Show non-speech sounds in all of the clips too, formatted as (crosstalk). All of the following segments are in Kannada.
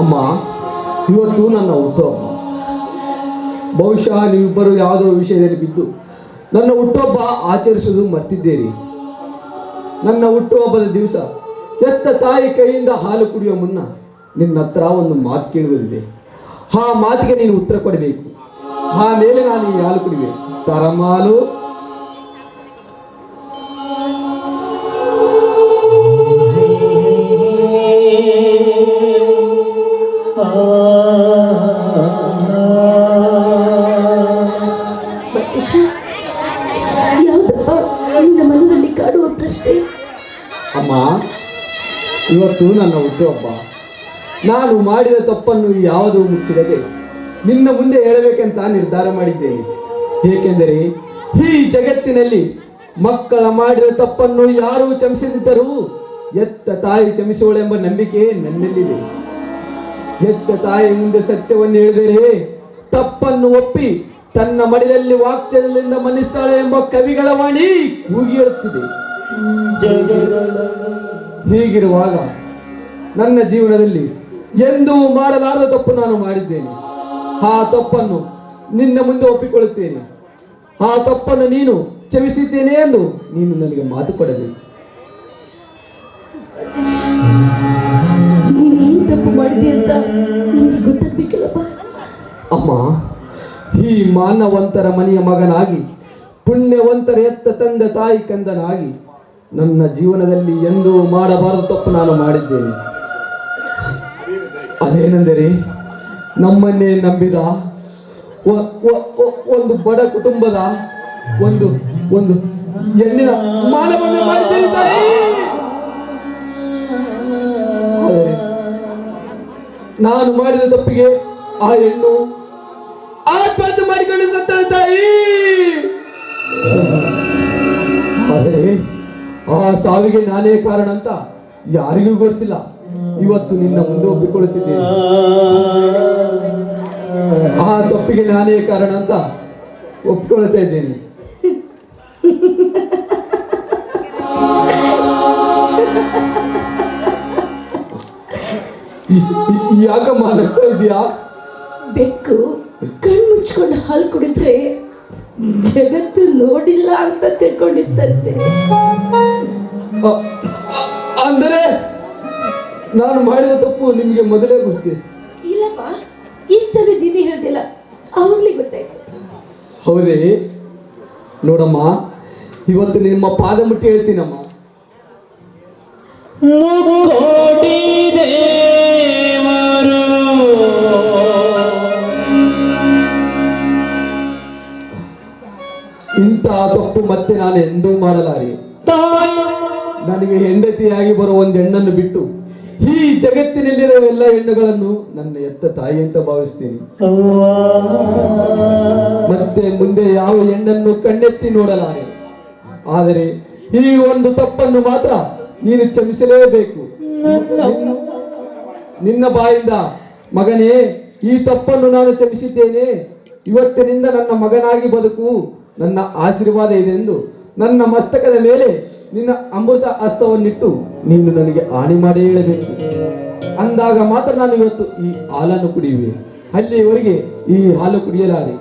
ಅಮ್ಮ, ಇವತ್ತು ನನ್ನ ಹುಟ್ಟುಹಬ್ಬ. ಬಹುಶಃ ನೀವಿಬ್ಬರು ಯಾವುದೋ ವಿಷಯದಲ್ಲಿ ಬಿದ್ದು ನನ್ನ ಹುಟ್ಟುಹಬ್ಬ ಆಚರಿಸೋದು ಮರ್ತಿದ್ದೀರಿ. ನನ್ನ ಹುಟ್ಟುಹಬ್ಬದ ದಿವಸ ಎತ್ತ ತಾಯಿ ಕೈಯಿಂದ ಹಾಲು ಕುಡಿಯುವ ಮುನ್ನ ನಿನ್ನ ಹತ್ರ ಒಂದು ಮಾತು ಕೇಳುವುದಿದೆ. ಆ ಮಾತಿಗೆ ನೀನು ಉತ್ತರ ಕೊಡಬೇಕು. ಆಮೇಲೆ ನಾನು ಈ ಹಾಲು ಕುಡಿಬೇಕು ತರಮಾಲು ನಾನು ಮಾಡಿದ ತಪ್ಪನ್ನು ಯಾವುದೂ ಮುಚ್ಚಿಡದೆ ನಿನ್ನ ಮುಂದೆ ಹೇಳಬೇಕೆಂತ ನಿರ್ಧಾರ ಮಾಡಿದ್ದೇನೆ. ಏಕೆಂದರೆ ಈ ಜಗತ್ತಿನಲ್ಲಿ ಮಕ್ಕಳ ಮಾಡಿದ ತಪ್ಪನ್ನು ಯಾರೂ ಚಮಿಸದಿದ್ದರೂ ಎತ್ತ ತಾಯಿ ಚಮಿಸುವಳೆಂಬ ನಂಬಿಕೆ ನನ್ನಲ್ಲಿದೆ ಎತ್ತ ತಾಯಿ ಮುಂದೆ ಸತ್ಯವನ್ನು ಹೇಳಿದರೆ ತಪ್ಪನ್ನು ಒಪ್ಪಿ ತನ್ನ ಮಡಿಲಲ್ಲಿ ವಾಕ್ಚಲ್ಯದಿಂದ ಮನಿಸ್ತಾಳೆ ಎಂಬ ಕವಿಗಳ ವಾಣಿ ಕೂಗಿಯುತ್ತಿದೆ ಹೀಗಿರುವಾಗ ನನ್ನ ಜೀವನದಲ್ಲಿ ಎಂದೂ ಮಾಡಲಾರದ ತಪ್ಪು ನಾನು ಮಾಡಿದ್ದೇನೆ. ಆ ತಪ್ಪನ್ನು ನಿನ್ನ ಮುಂದೆ ಒಪ್ಪಿಕೊಳ್ಳುತ್ತೇನೆ. ಆ ತಪ್ಪನ್ನು ನೀನು ಕ್ಷಮಿಸಿದ್ದೇನೆ ಎಂದು ನೀನು ನನಗೆ ಮಾತು ಕೊಡಬೇಕು. ತಪ್ಪು ಮಾಡಿದೆ ಅಂತ ನಿನಗೆ ಗೊತ್ತಾಗ್ಬೇಕಲ್ಲಪ್ಪ? ಅಮ್ಮ ಈ ಮಾನವಂತರ ಮನೆಯ ಮಗನಾಗಿ ಪುಣ್ಯವಂತರ ಎತ್ತ ತಂದೆ ತಾಯಿ ಕಂದನಾಗಿ ನನ್ನ ಜೀವನದಲ್ಲಿ ಎಂದೂ ಮಾಡಬಾರದು ತಪ್ಪು ನಾನು ಮಾಡಿದ್ದೇನೆ. ಅದೇನೆಂದರೆ ನಮ್ಮನ್ನೇ ನಂಬಿದ ಒಂದು ಬಡ ಕುಟುಂಬದ ಒಂದು ಒಂದು ಹೆಣ್ಣಿನ ಮಾನವನ್ನು ಮಾಡಿದ್ದಾರೆ ನಾನು ಮಾಡಿದ ತಪ್ಪಿಗೆ ಆ ಹೆಣ್ಣು ಆತ್ಮಹತ್ಯೆ ಮಾಡಿಕೊಂಡು ಸತ್ತಳ ತಾಯಿ ಆದರೆ ಆ ಸಾವಿಗೆ ನಾನೇ ಕಾರಣ ಅಂತ ಯಾರಿಗೂ ಗೊತ್ತಿಲ್ಲ. ಇವತ್ತು ನಿನ್ನ ಮುಂದೆ ಒಪ್ಪಿಕೊಳ್ಳುತ್ತಿದ್ದೇನೆ. ಆ ತಪ್ಪಿಗೆ ನಾನೇ ಕಾರಣ ಅಂತ ಒಪ್ಪಿಕೊಳ್ತಾ ಇದ್ದೇನೆ. ಯಾಕಮ್ಮ ನಗ್ತಾ ಇದೆಯಾ ಬೆಕ್ಕು ಕಣ್ಣು ಮುಚ್ಕೊಂಡು ಹಾಲು ಕುಡಿದ್ರೆ ಜಗತ್ತು ನೋಡಿಲ್ಲ ಅಂತ ತಿಳ್ಕೊಂಡಿದ್ದಂತೆ. ಅಂದರೆ ನಾನು ಮಾಡಿದ ತಪ್ಪು ನಿಮಗೆ ಮೊದಲೇ ಗೊತ್ತಿದೆ ಇಲ್ಲಪ್ಪ ಇಂಥದ್ದು ದಿನಿ ಹೇಳ್ತಿಲ್ಲ. ಅವಾಗ್ಲೇ ಗೊತ್ತಾಯ್ತು ಹೌದೇ? ನೋಡಮ್ಮ ಇವತ್ತು ನಿಮ್ಮ ಪಾದ ಮುಟ್ಟಿ ಹೇಳ್ತೀನಮ್ಮ. ಮುಕ್ಕೋಟಿ ದೇವರು. ಇಂತಹ ತಪ್ಪು ಮತ್ತೆ ನಾನು ಎಂದೂ ಮಾಡಲಾರೆ. ತಾಯಿ. ನನಗೆ ಹೆಂಡತಿಯಾಗಿ ಬರುವ ಒಂದು ಹೆಣ್ಣನ್ನು ಬಿಟ್ಟು ಈ ಜಗತ್ತಿನಲ್ಲಿರುವ ಎಲ್ಲ ಹೆಣ್ಣುಗಳನ್ನು ನನ್ನ ಎತ್ತ ತಾಯಿ ಅಂತ ಭಾವಿಸ್ತೀನಿ. ಮತ್ತೆ ಮುಂದೆ ಯಾವ ಹೆಣ್ಣನ್ನು ಕಣ್ಣೆತ್ತಿ ನೋಡಲಾರೆ? ಆದರೆ ಈ ಒಂದು ತಪ್ಪನ್ನು ಮಾತ್ರ ನೀನು ಕ್ಷಮಿಸಲೇಬೇಕು. ನಿನ್ನ- ನಿನ್ನ ಬಾಯಿಂದ ಮಗನೇ ಈ ತಪ್ಪನ್ನು ನಾನು ಕ್ಷಮಿಸಿದ್ದೇನೆ. ಇವತ್ತಿನಿಂದ ನನ್ನ ಮಗನಾಗಿ ಬದುಕು. ನನ್ನ ಆಶೀರ್ವಾದ ಇದೆ ಎಂದು ನನ್ನ ಮಸ್ತಕದ ಮೇಲೆ ನಿನ್ನ ಅಮೃತ ಅಸ್ತವನ್ನಿಟ್ಟು ನೀನು ನನಗೆ ಆಣಿ ಮಾಡಿ ಹೇಳಬೇಕು ಅಂದಾಗ ಮಾತ್ರ ನಾನು ಇವತ್ತು ಈ ಹಾಲನ್ನು ಕುಡಿಯುವೆ. ಅಲ್ಲಿಯವರೆಗೆ ಈ ಹಾಲು ಕುಡಿಯಲಾರೆ.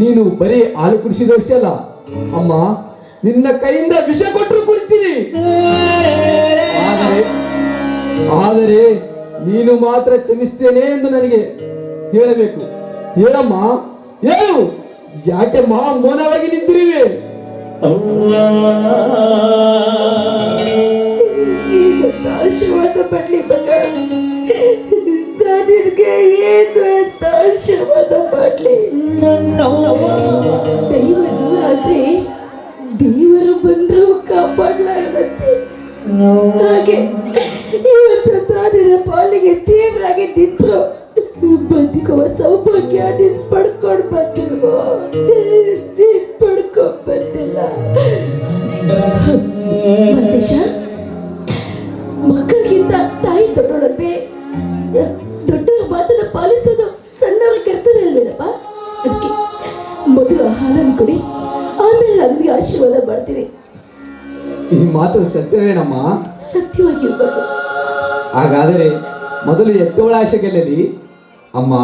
ನೀನು ಬರೀ ಹಾಲು ಕುಡಿಸಿದಷ್ಟೇ ಅಲ್ಲ, ಅಮ್ಮ, ನಿನ್ನ ಕೈಯಿಂದ ವಿಷ ಕೊಟ್ಟರು ಕುಡಿತೀನಿ. ಆದರೆ ನೀನು ಮಾತ್ರ ಕ್ಷಮಿಸ್ತೇನೆ ಎಂದು ನನಗೆ ಹೇಳಬೇಕು. ಹೇಳಮ್ಮ, ಹೇಳು. ಯಾಕೆ ಮಾ ಮೌನವಾಗಿ ನಿಂತಿರುವೆ ಈ ಮಾತು ಸತ್ಯವೇನಮ್ಮ ಸತ್ಯವಾಗಿ ಇರ್ಬೇಕು ಹಾಗಾದರೆ ಮೊದಲು ಎತ್ತುಗಳ ಆಶೆ ಗೆಲ್ಲಲಿ ಅಮ್ಮ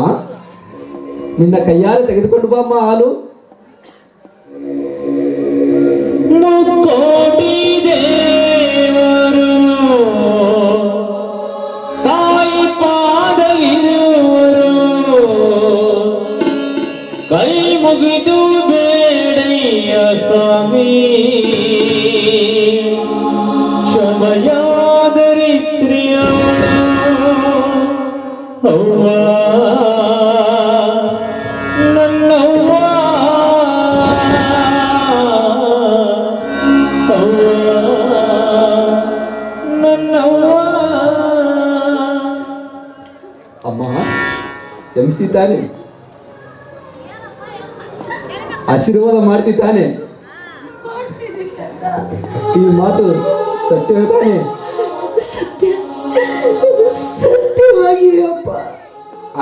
ನಿನ್ನ ಕೈಯಾರೆ ತೆಗೆದುಕೊಂಡು ಬಾ ಅಮ್ಮ ಹಾಲು ಅಮ್ಮ ಜಮಿಸ್ತಿದ್ದಾನೆ. ಆಶೀರ್ವಾದ ಮಾಡ್ತಿದ್ದಾನೆ. ಈ ಮಾತು ಸತ್ಯ ತಾನೆ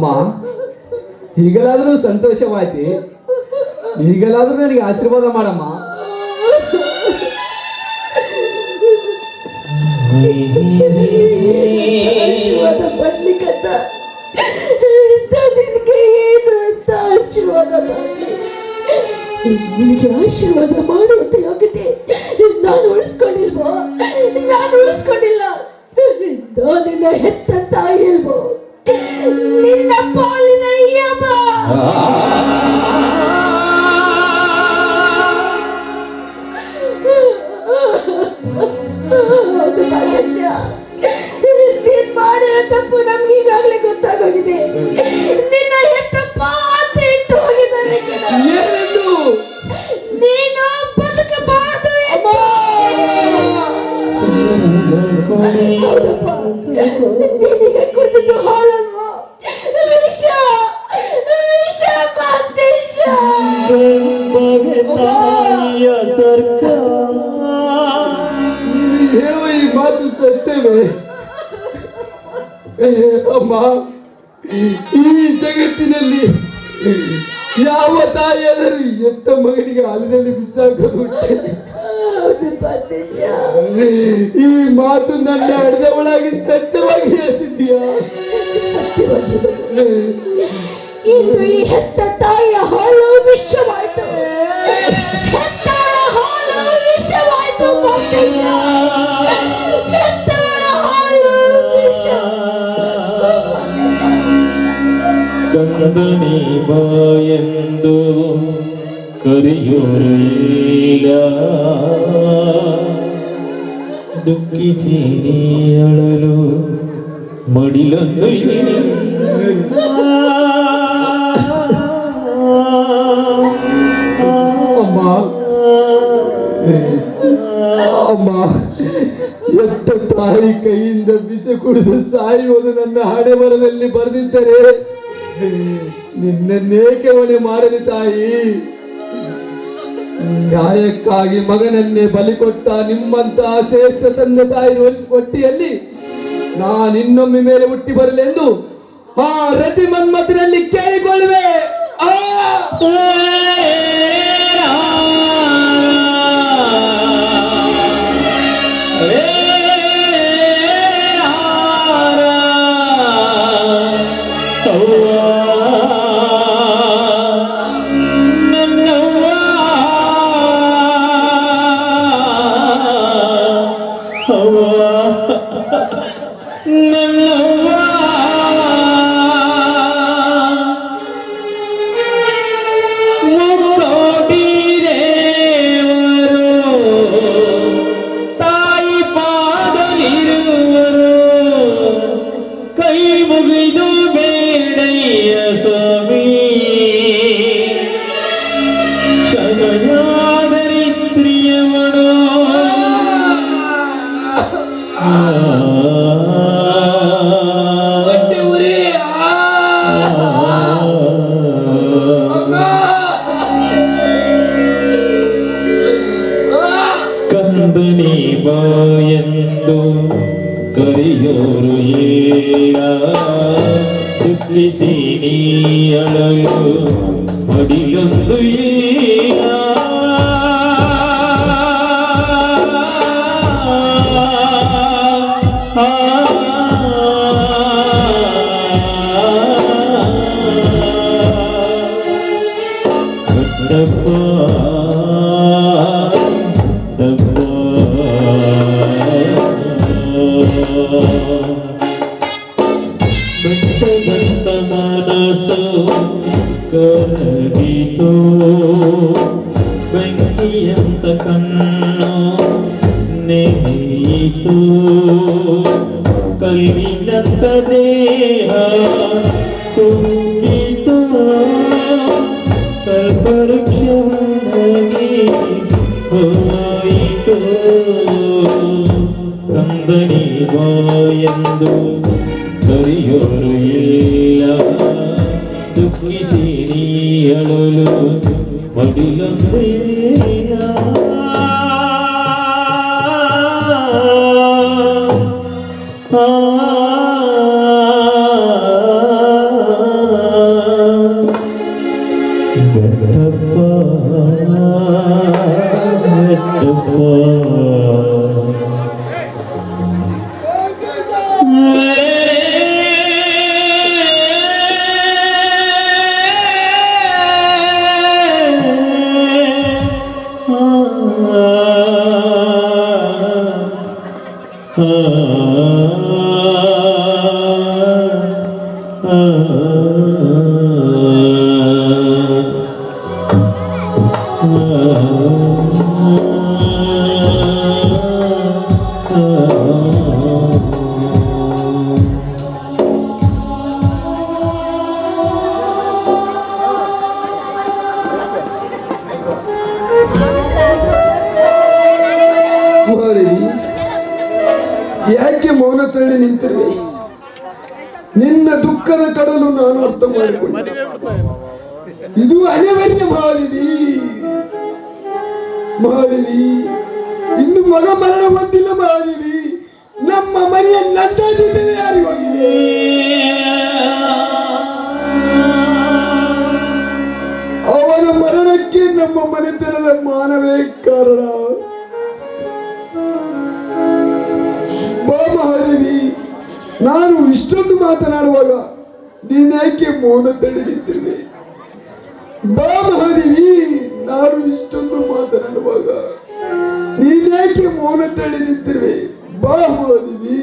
ಅಮ್ಮ ಈಗಲಾದ್ರೂ ಸಂತೋಷವಾಯ್ತಿ. ಈಗಲಾದ್ರೂ ನನಗೆ ಆಶೀರ್ವಾದ ಮಾಡಮ್ಮ. ಆಶೀರ್ವಾದ ಆಶೀರ್ವಾದ ನಿನಗೆ ಆಶೀರ್ವಾದ ಮಾಡುವಂತ ಯೋಗ್ಯತೆ ನಾನು ಉಳಿಸ್ಕೊಂಡಿಲ್ವೋ? ನಾನು ಉಳಿಸ್ಕೊಂಡಿಲ್ಲ. ನಾನಿನ್ನ ನಿನ್ನ ಹೆತ್ತ ತಾಯಿ ಅಲ್ವೋ ನಿನ್ನ ಪಾಲಿನ ಯಮ. ನೀನ್ ಮಾಡಿರೋ ತಪ್ಪು ನಮ್ಗೆ ಈಗಾಗಲೇ ಗೊತ್ತಾಗೋಗಿದೆ ನಿನ್ನ ಹೆತ್ತಪ್ಪ ಅಂತ ಇಟ್ಟು ಹೋಗಿದ್ದಾರೆ ಕಣ. ನೀನು ಬದುಕಬಾರ್ದು ಎಂದು. ಹೌದಪ್ಪ. ನೀನೀಗ ಕುಡಿದಿದ್ದು ಹಾಲಲ್ವಾ ಅಮ್ಮ ಈ ಜಗತ್ತಿನಲ್ಲಿ ಯಾವ ತಾಯಿಯಾದರೂ ಎತ್ತ ಮಗನಿಗೆ ಹಾಲಿನಲ್ಲಿ ಬಿಸಾಕೋದು ಈ ಮಾತು ನನ್ನ ಹಡೆದವಳಾಗಿ ಸತ್ಯವಾಗಿ ಹೇಳ್ತಿದ್ದೀಯಾ? ಸತ್ಯವಾಗಿ ಹೇಳು. ಇಂದು ಈ ಹೆತ್ತ ತಾಯಿಯ ಹಾಲು ವಿಷವಾಯ್ತು ಕಂದನಿ ಬಾಯೆಂದು ಕರೆಯೋರು ಇಲ್ಲ ದುಃಖಿಸಿ ನೀ ಅಳಲು ಮಡಿಲೊಂದು ಅಮ್ಮ. ತಾಯಿ ಕೈಯಿಂದ ಬಿಸಿ ಕುಡಿದು ಸಾಯುವುದು ನನ್ನ ಹಣೆ ಬರದಲ್ಲಿ ಬರೆದಿದ್ದರೆ ನಿನ್ನನ್ನೇಕೆ ಹೊಣೆ ಮಾಡಲಿ ತಾಯಿ. ನ್ಯಾಯಕ್ಕಾಗಿ ಮಗನನ್ನೇ ಬಲಿ ಕೊಟ್ಟ ನಿಮ್ಮಂತಹ ಶ್ರೇಷ್ಠ ತಂದೆ ತಾಯಿ ಒಟ್ಟಿಯಲ್ಲಿ ನಾನು ಇನ್ನೊಮ್ಮೆ ಮೇಲೆ ಹುಟ್ಟಿ ಬರಲೆಂದು ಆ ರತಿ ಮನ್ಮಥನಲ್ಲಿ ಕೇಳಿಕೊಳ್ಳುವೆ. ಆ! Oh ಇಷ್ಟೊಂದು ಮಾತನಾಡುವಾಗ ನೀನೇಕೆ ಮೌನ ತಡೆದಿದ್ದೇನೆ ಬಾ ಮಹಾದೇವಿ, ನಾನು ಇಷ್ಟೊಂದು ಮಾತನಾಡುವಾಗ ನೀನೇಕೆ ಮೌನ ತಡೆದಿದ್ದೇವೆ ಬಾ ಮಹಾದೇವಿ.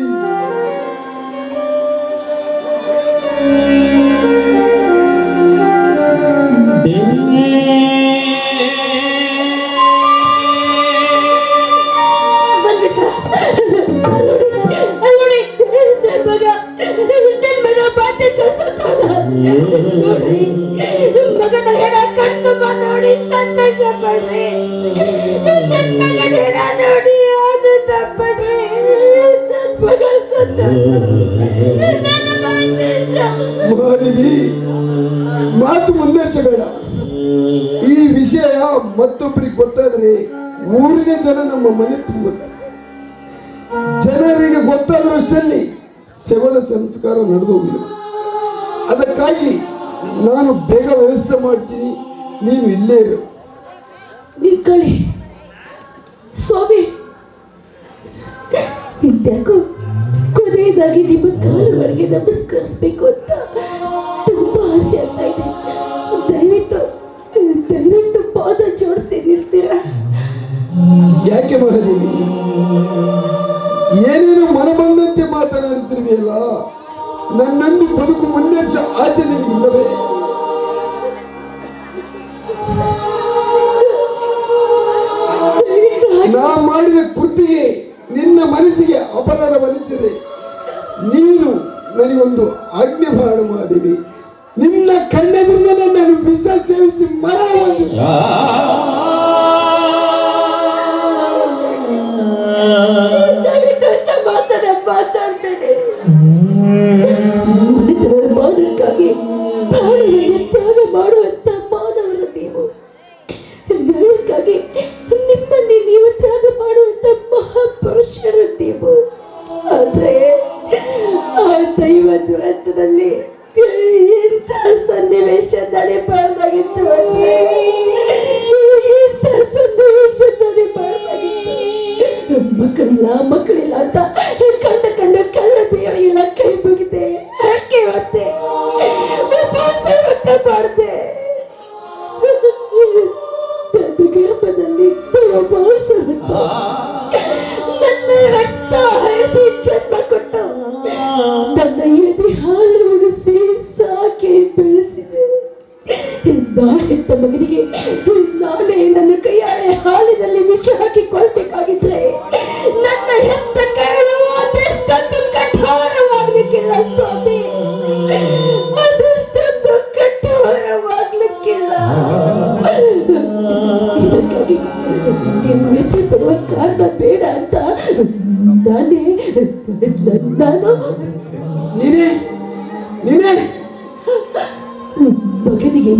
ಮಾತೆ ಮುಂದರ್ಸಬೇಡ ಈ ವಿಷಯ ಮತ್ತೊಬ್ಬರಿಗೆ ಗೊತ್ತಾದ್ರೆ ಊರಿನ ಜನ ನಮ್ಮ ಮನೆ ತುಂಬುತ್ತೆ. ಜನರಿಗೆ ಗೊತ್ತಾದ್ರಷ್ಟಲ್ಲಿ ಶವದ ಸಂಸ್ಕಾರ ನಡೆದು ಹೋಗಿದೆ ಅದಕ್ಕಾಗಿ ನಾನು ಬೇಗ ವ್ಯವಸ್ಥೆ ಮಾಡ್ತೀನಿ. ನೀವು ಇಲ್ಲೇ ಇರು. ನಿಂತ್ಕೊಳ್ಳಿ ಸ್ವಾಮಿ ಇದ್ಯಾಕೋ ಕೊನೆಯದಾಗಿ ನಿಮ್ಮ ಕಾಲುಗಳಿಗೆ ನಮಸ್ಕರಿಸ್ಬೇಕು ಅಂತ ತುಂಬಾ ಆಸೆ ಆಗ್ತಾ ಇದೆ. ದಯವಿಟ್ಟು ದಯವಿಟ್ಟು ಪಾದ ಜೋಡಿಸಿ ನಿಲ್ತೀರಾ? ಯಾಕೆ ಮಹಾದೇವಿ? ಏನೇನು ಮನಬಂದಂತೆ ಮಾತನಾಡುತ್ತಿರುವೆಯಲ್ಲ? ನನ್ನನ್ನು ಬದುಕು ಮುನ್ನಡೆಸ ಆಸೆ ನಿಮಗಿಲ್ಲವೇ ನಾ ಮಾಡಿದ ಕೃತಿಗೆ ನಿನ್ನ ಮನಸ್ಸಿಗೆ ಅಪರಾಧ ಮನಸ್ಸಿದೆ. ನೀನು ನನಗೊಂದು ಆಜ್ಞೆ ಮಾಡು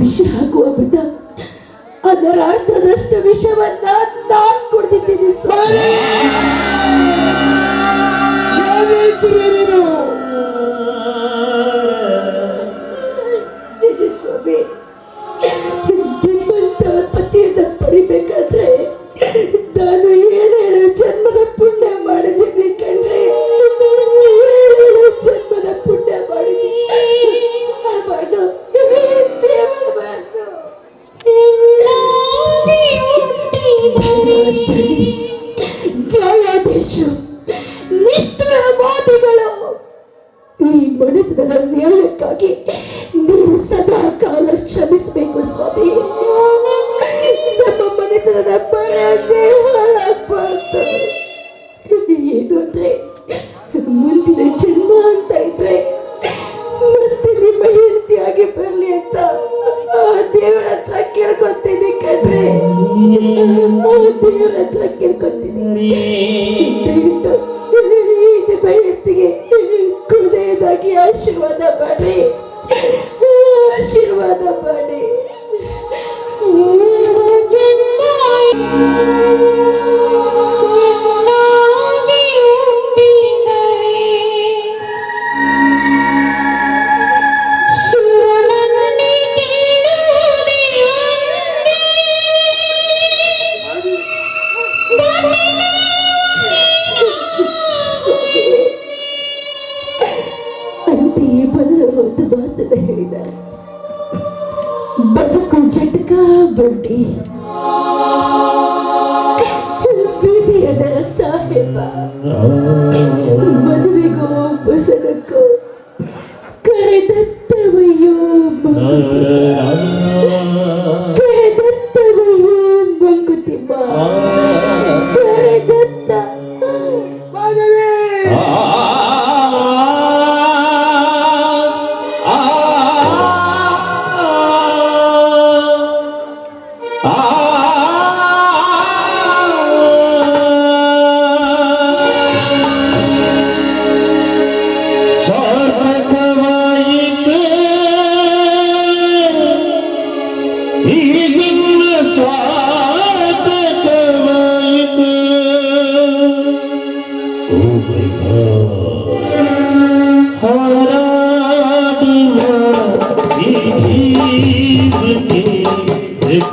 ವಿಷ ಹಾಕುವ ಬದ ಅದರ ಅರ್ಧದಷ್ಟು ವಿಷವನ್ನ ನಾನು ಕುಡಿದಿದ್ದೀನಿ Tapi. ಒಂದು ಬಾತದ ಹೇಳಿದ್ದಾರೆ. ಬದುಕು ಜಟಕ ಬಡ್ಡಿ. ಪ್ರೀತಿಯದ ಸಾಹೇಬ ಮದುವೆಗೂ ಬಸನಕ್ಕೂ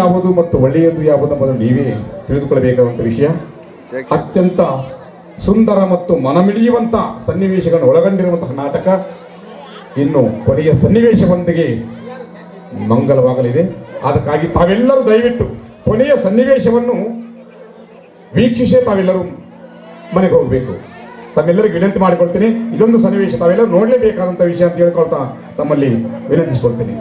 ಯಾವುದು ಮತ್ತು ಒಳ್ಳೆಯದು ಯಾವುದು ಯಾವುದೆಂಬುದನ್ನು ನೀವೇ ತಿಳಿದುಕೊಳ್ಳಬೇಕಾದಂಥ ವಿಷಯ. ಅತ್ಯಂತ ಸುಂದರ ಮತ್ತು ಮನಮಿಡಿಯುವಂತ ಸನ್ನಿವೇಶಗಳನ್ನು ಒಳಗೊಂಡಿರುವಂತಹ ನಾಟಕ. ಇನ್ನು ಕೊನೆಯ ಸನ್ನಿವೇಶವೊಂದಿಗೆ ಮಂಗಲವಾಗಲಿದೆ. ಅದಕ್ಕಾಗಿ ತಾವೆಲ್ಲರೂ ದಯವಿಟ್ಟು ಕೊನೆಯ ಸನ್ನಿವೇಶವನ್ನು ವೀಕ್ಷಿಸಿ, ತಾವೆಲ್ಲರೂ ಮನೆಗೆ ಹೋಗಬೇಕು. ತಮ್ಮೆಲ್ಲರಿಗೂ ವಿನಂತಿ ಮಾಡಿಕೊಳ್ತೇನೆ. ಇದೊಂದು ಸನ್ನಿವೇಶ ತಾವೆಲ್ಲರೂ ನೋಡಲೇಬೇಕಾದಂಥ ವಿಷಯ ಅಂತ ಹೇಳ್ಕೊಳ್ತಾ ತಮ್ಮಲ್ಲಿ ವಿನಂತಿಸಿಕೊಳ್ತೀನಿ.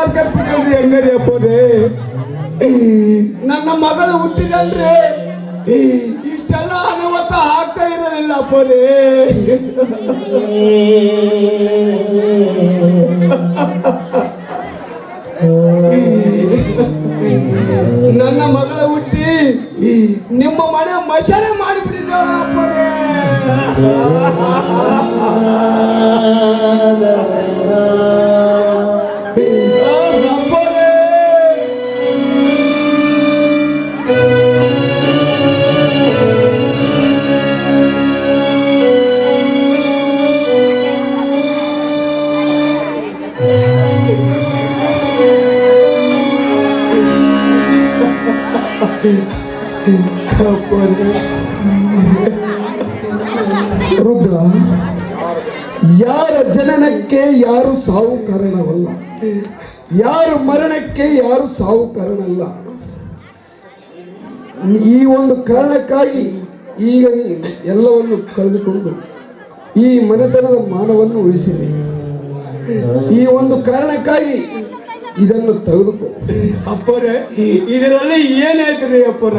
ಮಾಡ್ಕೊಂಡ್ಬಿಟ್ರಿ ಹೆಂಗರಿ ಅಪ್ಪರೇ? ನನ್ನ ಮಗಳು ಹುಟ್ಟಿದಲ್ರಿ. ಇಷ್ಟೆಲ್ಲ ಅನಾಹುತ ಆಗ್ತಾ ಇರಲಿಲ್ಲ ಅಪ್ಪರೇ. ನನ್ನ ಮಗಳ ಹುಟ್ಟಿ ನಿಮ್ಮ ಮನೆ ಮಶಾಲೆ ಮಾಡಿಬಿಟ್ಟಿದ್ದಾಳ (laughs) ರುದ್ರ, ಯಾರ ಜನನಕ್ಕೆ ಯಾರು ಸಾವು ಕಾರಣವಲ್ಲ? ಯಾರು ಮರಣಕ್ಕೆ ಯಾರು ಸಾವು ಕಾರಣಲ್ಲ ಈ ಒಂದು ಕಾರಣಕ್ಕಾಗಿ ಈಗ ಎಲ್ಲವನ್ನು ಕಳೆದುಕೊಂಡು ಈ ಮನೆತನದ ಮಾನವನ್ನು ಉಳಿಸಿದೆ ಈ ಒಂದು ಕಾರಣಕ್ಕಾಗಿ ಇದನ್ನು ತೆಗೆದುಕೋ ಅಪ್ಪರೇ ಇದರಲ್ಲಿ ಏನಾಯ್ತ್ರಿ ಅಪ್ಪರ